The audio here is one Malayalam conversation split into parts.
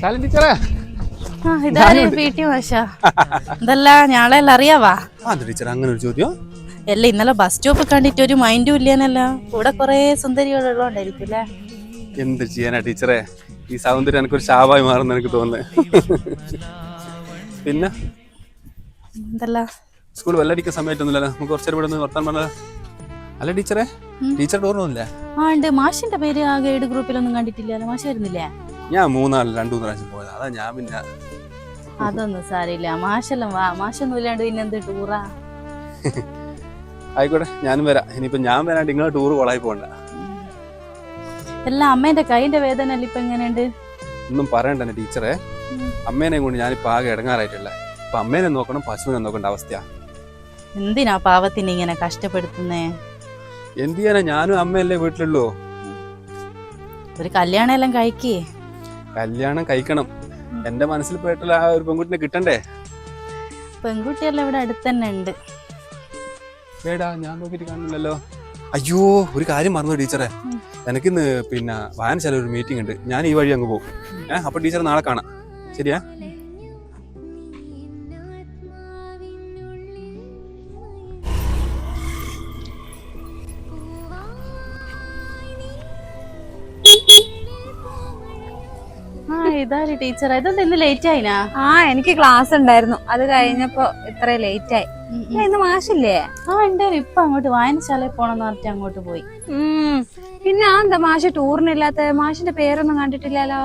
ശാലിനി ടീച്ചറേ. ഇതല്ല ഞാളെല്ലാം അറിയാവാ? ടീച്ചർ അങ്ങനെ ഒരു ചോദ്യം? അല്ല ഇന്നലെ ബസ് സ്റ്റോപ്പ് കണ്ടിട്ട് ഒരു മൈൻഡും ഇല്ലേനല്ല കൂടെ കൊറേ സുന്ദരികളുള്ളോണ്ടായിരിക്കും എന്ത് ചെയ്യാനാ ടീച്ചറെ? ഈ സൗന്ദര്യം എനിക്കൊരു ശാപമായി മാറുന്ന എനിക്ക് തോന്നുന്നത് പിന്നെ? എന്തല്ല സ്കൂൾ വെള്ളടിക്കുന്ന സമയത്തൊന്നുമില്ലല്ലോ നമുക്ക് കുറച്ചേരം ഇവിടെ നിന്ന് വർത്താൻ പറഞ്ഞത് അല്ല ടീച്ചറെ? ടീച്ചർ ഓർമ്മയില്ല ആ ഉണ്ട്. മാഷിന്റെ പേര് ആ ഗൈഡ് ഗ്രൂപ്പിലൊന്നും കണ്ടിട്ടില്ല. മാഷ് വരുന്നില്ലേ? ഞാൻ മൂന്നാൽ രണ്ടു മൂന്ന് പ്രാവശ്യം പോയത്. അതാ ഞാൻ പിന്നെ അതൊന്നും സാരില്ല മാഷെല്ലാം വാ. മാഷൊന്നും ഇല്ലാണ്ട് പിന്നെ എന്ത് ടൂറാ ആയിക്കോട്ടെ ഞാനും വരാം. ഇനിയിപ്പോ ഞാൻ വരാണ്ട് നിങ്ങളെ ടൂർ കൊളായി പോണ്ട എല്ലാം അമ്മേന്റെ കൈന്റെ വേദന അല്ല ഇപ്പൊ എങ്ങനെയുണ്ട്? ഒന്നും പറയണ്ട ടീച്ചറെ. അമ്മേനെ കൊണ്ട് ഞാനിപ്പോ ആകെ ഇടങ്ങാറായിട്ടില്ല. അപ്പൊ അമ്മേനെ നോക്കണം പശുവിനെ നോക്കേണ്ട അവസ്ഥയാ. എന്തിനാ പാവത്തിന് ഇങ്ങനെ കഷ്ടപ്പെടുത്തുന്നേ? എന്ത് ചെയ്യാനാ ഞാനും അമ്മയല്ലേ വീട്ടിലുള്ളൂ? ഒരു കല്യാണം എല്ലാം കഴിക്കേ. കല്യാണം കഴിക്കണം. എന്റെ മനസ്സിൽ പോയിട്ടുള്ള ആ ഒരു പെൺകുട്ടിനെ കിട്ടണ്ടേ? പെൺകുട്ടിയെല്ലാം ഇവിടെ അടുത്ത് തന്നെ ഉണ്ട്. വേടാ ഞാൻ നോക്കിയിട്ട് കാണുന്നില്ലല്ലോ. അയ്യോ ഒരു കാര്യം മറന്നു ടീച്ചറെ. എനിക്കിന്ന് പിന്നെ വായനശാല ഒരു മീറ്റിംഗ് ഉണ്ട്. ഞാൻ ഈ വഴി അങ്ങ് പോകും. ഏഹ് അപ്പൊ ടീച്ചർ നാളെ കാണാം. ശരിയാ? ആ ഇതാര് ടീച്ചർ ഇതെന്താ ഇന്ന് ലേറ്റ് ആയിനാ? ആ എനിക്ക് ക്ലാസ് ഉണ്ടായിരുന്നു. അത് കഴിഞ്ഞപ്പോ ഇത്ര ലേറ്റ് ആയി. ഇന്ന് മാഷില്ലേ? ആ ഉണ്ടായിരുന്നു. ഇപ്പൊ അങ്ങോട്ട് വായനശാലയിൽ പോണെന്ന് പറഞ്ഞിട്ട് അങ്ങോട്ട് പോയി. പിന്നെ ആ എന്താ മാഷ് ടൂറിനില്ലാത്ത മാഷിന്റെ പേരൊന്നും കണ്ടിട്ടില്ലല്ലോ?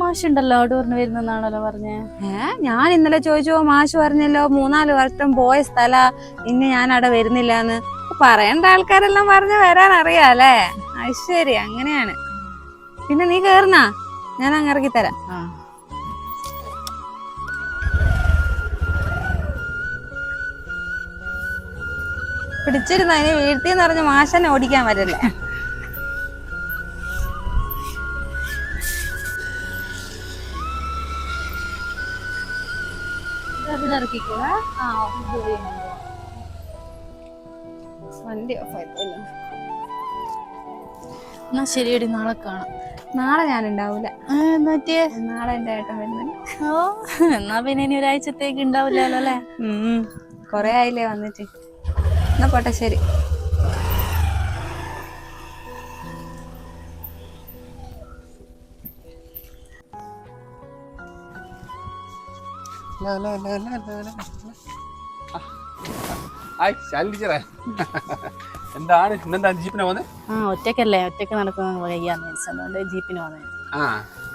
മാഷുണ്ടല്ലോ ടൂറിന് വരുന്നെന്നാണല്ലോ പറഞ്ഞേ. ഏ ഞാൻ ഇന്നലെ ചോദിച്ചോ മാഷ് പറഞ്ഞല്ലോ മൂന്നാൽ വർഷം പോയ സ്ഥല ഇന്ന് ഞാൻ അവിടെ വരുന്നില്ല എന്ന് പറയേണ്ട ആൾക്കാരെല്ലാം പറഞ്ഞ് വരാൻ അറിയാലേ അത് ശരി അങ്ങനെയാണ്. പിന്നെ നീ കേറുന്നാ? ഞാൻ അങ്ങ് ഇറക്കി തരാം പിടിച്ചിരുന്ന അതിന് വീഴ്ത്തി എന്ന് പറഞ്ഞ് മാഷനെ ഓടിക്കാൻ വരില്ലേ? വണ്ടി ഓഫ് ആയിപ്പോയല്ലോ എന്നാ ശരിയടി നാളെ കാണാം. നാളെ ഞാൻ ഉണ്ടാവൂല? നാളെ എന്റെ ഏട്ടൻ വരുന്നുണ്ട്. ഓ എന്നാ പിന്നെ ഇനി ഒരാഴ്ചത്തേക്ക് ഉണ്ടാവില്ലല്ലോ അല്ലേ? കൊറേ ആയില്ലേ വന്നിട്ട്. എന്നാ പോട്ടെ ശരി. ടീച്ചറെ. എന്താണ്? ഇന്നെന്താ ജീപ്പിനെ പോകുന്നത് ആ ഒറ്റക്കല്ലേ ഒറ്റയ്ക്ക് നടക്കുന്ന അതുകൊണ്ട് ജീപ്പിന് ആ.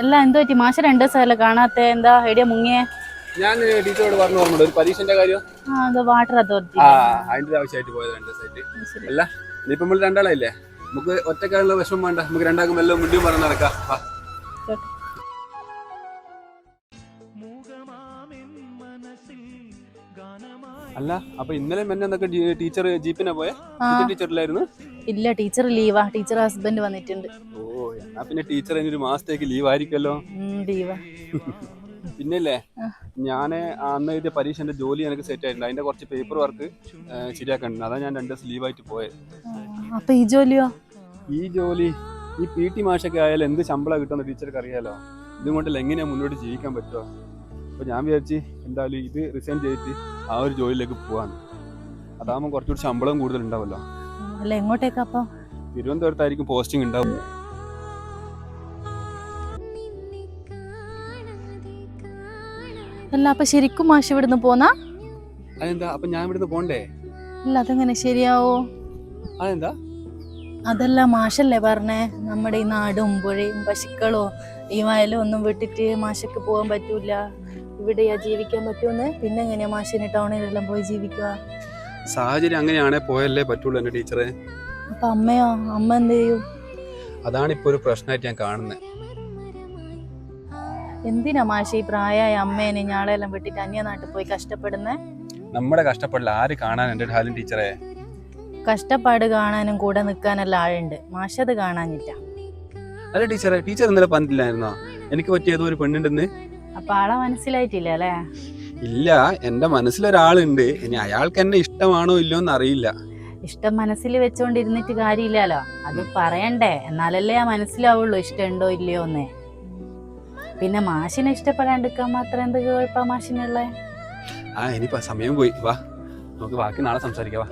അല്ല എന്തോ പറ്റി? മാഷ രണ്ടു ദിവസമല്ലേ കാണാത്ത? എന്താ ഐഡിയ മുങ്ങിയേ? ഞാൻ ടീച്ചറോട് പറഞ്ഞു ഓർമ്മയുണ്ട് ഒരു പരീക്ഷന്റെ കാര്യം. Water authority. ആ അതിന്റെ ആവശ്യമായിട്ട് പോയത് രണ്ട് ദിവസമായിട്ട്. അല്ല ഇനിയിപ്പം നമ്മൾ രണ്ടാളല്ലേ? നമുക്ക് ഒറ്റക്കാരുള്ള വിഷമം വേണ്ട. നമുക്ക് രണ്ടാക്കും എല്ലാം മുണ്ടിയും പറഞ്ഞ് നടക്കാം. അല്ല അപ്പൊ ഇന്നലെ മെന്നെ എന്നൊക്കെ ടീച്ചർ ജീപ്പിനെ പോയെ. ടീച്ചറിലായിരുന്നു? ഇല്ല ടീച്ചർ ലീവാ. ടീച്ചർ ഹസ്ബൻഡ് വന്നിട്ടുണ്ട്. ഓ എന്നാ പിന്നെ ടീച്ചർ ഇനി ഒരു മാസത്തേക്ക് ലീവ്. ആയിരിക്കുമല്ലോ ലീവാ പിന്നല്ലേ ഞാൻ അന്ന് എഴുതിയ പരീക്ഷന്റെ ജോലി എനിക്ക് സെറ്റ് ആയിട്ടുണ്ട്. അതിന്റെ കുറച്ച് പേപ്പർ വർക്ക് ശരിയാക്കണ്ട അതാ ഞാൻ രണ്ട് ദിവസം ലീവായിട്ട് പോയത് അപ്പൊ ഈ ജോലിയോ? ഈ ജോലി ഈ പി ടി മാഷൊക്കെ ആയാലും എന്ത് ശമ്പളം കിട്ടുമെന്ന് ടീച്ചർക്ക് അറിയാലോ. ഇതും കൊണ്ടല്ല എങ്ങനെയാ മുന്നോട്ട് ജീവിക്കാൻ പറ്റുമോ അപ്പൊ ഞാൻ വിചാരിച്ച് എന്തായാലും ഇത് റിസൈൻ ചെയ്തിട്ട് ആ ഒരു ജോലിയിലേക്ക് പോവാന്ന് അതാകുമ്പോൾ കുറച്ചുകൂടി ശമ്പളം കൂടുതൽ ഉണ്ടാവല്ലോ അല്ല എങ്ങോട്ടേക്കാ അപ്പോൾ തിരുവനന്തപുരത്തായിരിക്കും പോസ്റ്റിംഗ് ഉണ്ടാവും. അല്ല അപ്പൊ ശരിക്കും മാഷ് ഇവിടുന്ന് പോന്നാ? അതെന്താ അപ്പൊ ഞാൻ ഇവിടുന്ന് പോണ്ടേ? അല്ല അതെങ്ങനെ ശരിയാവോ? അതെന്താ? അതല്ല മാഷല്ലേ പറഞ്ഞേ നമ്മുടെ ഈ നാടും പുഴയും പശുക്കളോ ഈ വയലും ഒന്നും വിട്ടിട്ട് മാഷക്ക് പോകാൻ പറ്റൂല. ഇവിടെയാ ജീവിക്കാൻ പറ്റൂന്ന് പിന്നെ എങ്ങനെയാ മാഷിന് ടൗണിലെല്ലാം പോയി ജീവിക്കുക? സാഹചര്യം അങ്ങനെയാണേ പോയല്ലേ പറ്റുള്ളൂ എന്റെ ടീച്ചറെ. അപ്പൊ അമ്മയോ? അമ്മ എന്ത് ചെയ്യും? അതാണ് ഇപ്പൊ ഒരു പ്രശ്നമായിട്ട് ഞാൻ കാണുന്നത് എന്തിനാ മാഷി ഈ പ്രായമായ അമ്മേനെ ഞാളെല്ലാം വിട്ടിട്ട് അന്യനാട്ടിൽ പോയി കഷ്ടപ്പെടുന്നേ? നമ്മുടെ കഷ്ടപ്പെടൽ ആര് കാണാൻ എന്റെ ഹാലും ടീച്ചറെ? കഷ്ടപ്പാട് കാണാനും കൂടെ നിൽക്കാനെല്ലാം ആളുണ്ട്. മാഷത് കാണാനില്ല. അല്ല ടീച്ചറെ ടീച്ചർ ഇന്നലെ പറഞ്ഞില്ലായിരുന്നോ എനിക്ക് പറ്റിയ ഏതോ ഒരു പെണ്ണുണ്ടെന്ന്? അപ്പൊ ആളെ മനസ്സിലായിട്ടില്ല അല്ലേ? ഇല്ല എന്റെ മനസ്സിലൊരാളുണ്ട്. ഇനി അയാൾക്ക് എന്നെ ഇഷ്ടമാണോ ഇല്ലയോന്ന് അറിയില്ല ഇഷ്ടം മനസ്സിൽ വെച്ചോണ്ടിരുന്നിട്ട് കാര്യമില്ലല്ലോ. അത് പറയണ്ടേ. എന്നാലല്ലേ ആ മനസ്സിലാവുള്ളൂ ഇഷ്ടമുണ്ടോ ഇല്ലയോ എന്നേ. പിന്നെ മാഷിനെ ഇഷ്ടപ്പെടാണ്ടിരിക്കാൻ മാത്രം എന്ത് കുഴപ്പ മാഷിനുള്ളേ? ആ ഇനിയിപ്പോ സമയം പോയി. വാ നമുക്ക് ബാക്കി നാളെ സംസാരിക്കാം വാ.